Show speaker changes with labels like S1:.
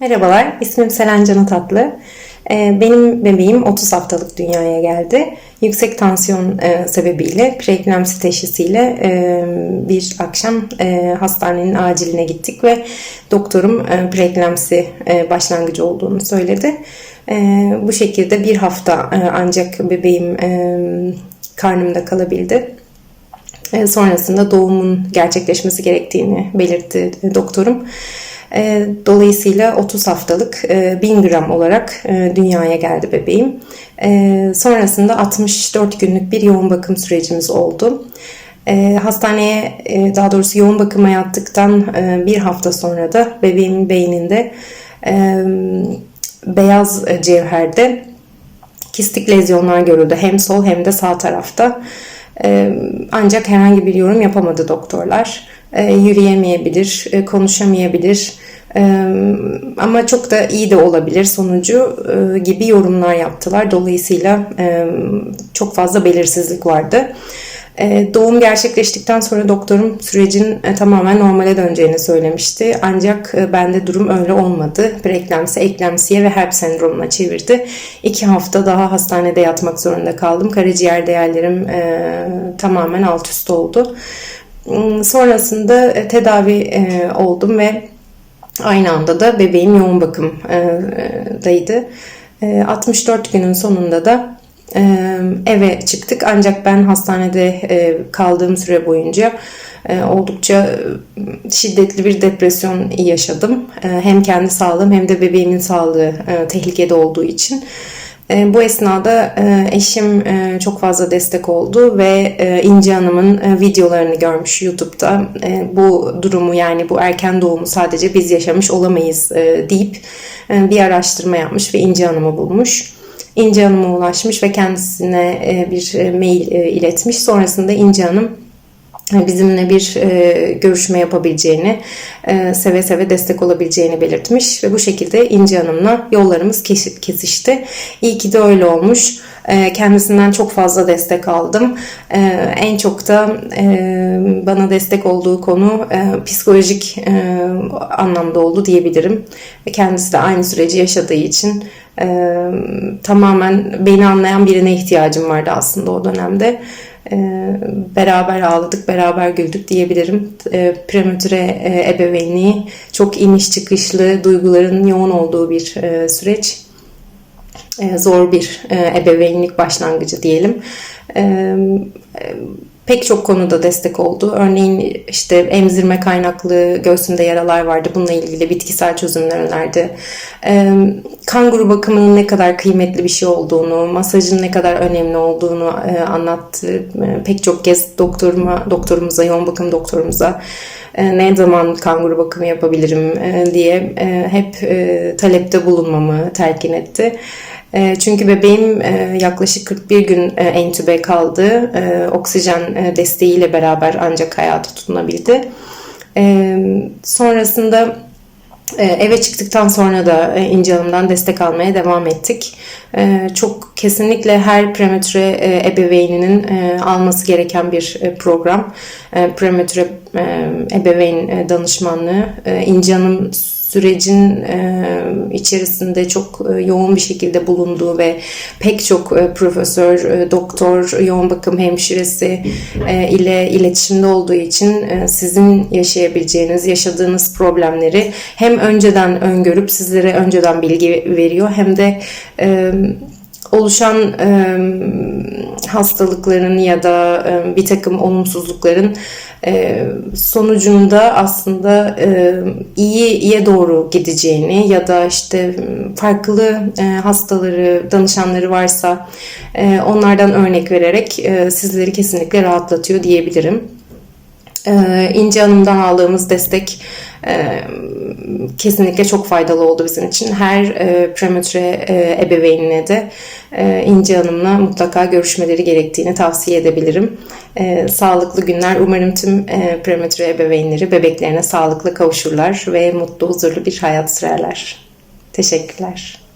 S1: Merhabalar, ismim Selen Canı Tatlı. Ee, Benim bebeğim 30 haftalık dünyaya geldi. Yüksek tansiyon e, sebebiyle preeklemsi teşhisiyle e, bir akşam e, hastanenin aciline gittik ve doktorum preeklemsi başlangıcı olduğunu söyledi. Bu şekilde bir hafta ancak bebeğim karnımda kalabildi. Sonrasında doğumun gerçekleşmesi gerektiğini belirtti doktorum. E, Dolayısıyla 30 haftalık e, 1000 gram olarak e, dünyaya geldi bebeğim. E, Sonrasında 64 günlük bir yoğun bakım sürecimiz oldu. E, Hastaneye e, daha doğrusu yoğun bakıma yattıktan e, bir hafta sonra da bebeğimin beyninde e, beyaz cevherde kistik lezyonlar görüldü. Hem sol hem de sağ tarafta. Ancak herhangi bir yorum yapamadı doktorlar. Yürüyemeyebilir, konuşamayabilir. Ama çok da iyi de olabilir sonucu gibi yorumlar yaptılar. Dolayısıyla çok fazla belirsizlik vardı. E, Doğum gerçekleştikten sonra doktorum sürecin e, tamamen normale döneceğini söylemişti. Ancak e, bende durum öyle olmadı. Preeklemsi, eklemsiye ve HELP sendromuna çevirdi. İki hafta daha hastanede yatmak zorunda kaldım. Karaciğer değerlerim e, tamamen alt üst oldu. Hmm, Sonrasında e, tedavi e, oldum ve aynı anda da bebeğim yoğun bakımdaydı. E, 64 günün sonunda da ee, eve çıktık ancak ben hastanede e, kaldığım süre boyunca e, oldukça şiddetli bir depresyon yaşadım. E, hem kendi sağlığım hem de bebeğimin sağlığı tehlikede olduğu için. Bu esnada eşim çok fazla destek oldu ve İnci Hanım'ın videolarını görmüş YouTube'da. Bu durumu yani bu erken doğumu sadece biz yaşamış olamayız deyip bir araştırma yapmış ve İnci Hanım'ı bulmuş. İnci Hanım'a ulaşmış ve kendisine e, bir mail e, iletmiş. Sonrasında İnci Hanım bizimle bir görüşme yapabileceğini, seve seve destek olabileceğini belirtmiş ve bu şekilde İnci Hanım'la yollarımız kesişti. İyi ki de öyle olmuş. Kendisinden çok fazla destek aldım. En çok da bana destek olduğu konu psikolojik anlamda oldu diyebilirim. Kendisi de aynı süreci yaşadığı için tamamen beni anlayan birine ihtiyacım vardı aslında o dönemde. Beraber ağladık, beraber güldük diyebilirim. Prematüre ebeveynliği çok iniş çıkışlı, duyguların yoğun olduğu bir süreç. Zor bir ebeveynlik başlangıcı diyelim pek çok konuda destek oldu. Örneğin işte emzirme kaynaklı göğsünde yaralar vardı. Bununla ilgili bitkisel çözümler önerdi. E, kanguru bakımının ne kadar kıymetli bir şey olduğunu, masajın ne kadar önemli olduğunu anlattı. Pek çok kez doktoruma, doktorumuza, yoğun bakım doktorumuza ne zaman kanguru bakımı yapabilirim e, diye e, hep talepte bulunmamı telkin etti. Çünkü bebeğim yaklaşık 41 gün entübe kaldı. Oksijen desteğiyle beraber ancak hayata tutunabildi. Sonrasında Eve çıktıktan sonra da İnci Hanım'dan destek almaya devam ettik. Çok kesinlikle her prematüre ebeveyninin alması gereken bir program. Prematüre ebeveyn danışmanlığı. İnci Hanım sürecin e, içerisinde çok e, yoğun bir şekilde bulunduğu ve pek çok e, profesör, doktor, yoğun bakım hemşiresi ile iletişimde olduğu için sizin yaşayabileceğiniz, yaşadığınız problemleri hem önceden öngörüp sizlere önceden bilgi veriyor hem de oluşan e, hastalıkların ya da e, bir takım olumsuzlukların e, sonucunda aslında e, iyiye doğru gideceğini ya da işte farklı e, hastaları, danışanları varsa e, onlardan örnek vererek e, sizleri kesinlikle rahatlatıyor diyebilirim. E, İnci Hanım'dan aldığımız destek kesinlikle çok faydalı oldu bizim için. Her e, prematüre e, ebeveynine de e, İnci Hanım'la mutlaka görüşmeleri gerektiğini tavsiye edebilirim. E, sağlıklı günler. Umarım tüm e, prematüre ebeveynleri bebeklerine sağlıklı kavuşurlar ve mutlu, huzurlu bir hayat sürerler. Teşekkürler.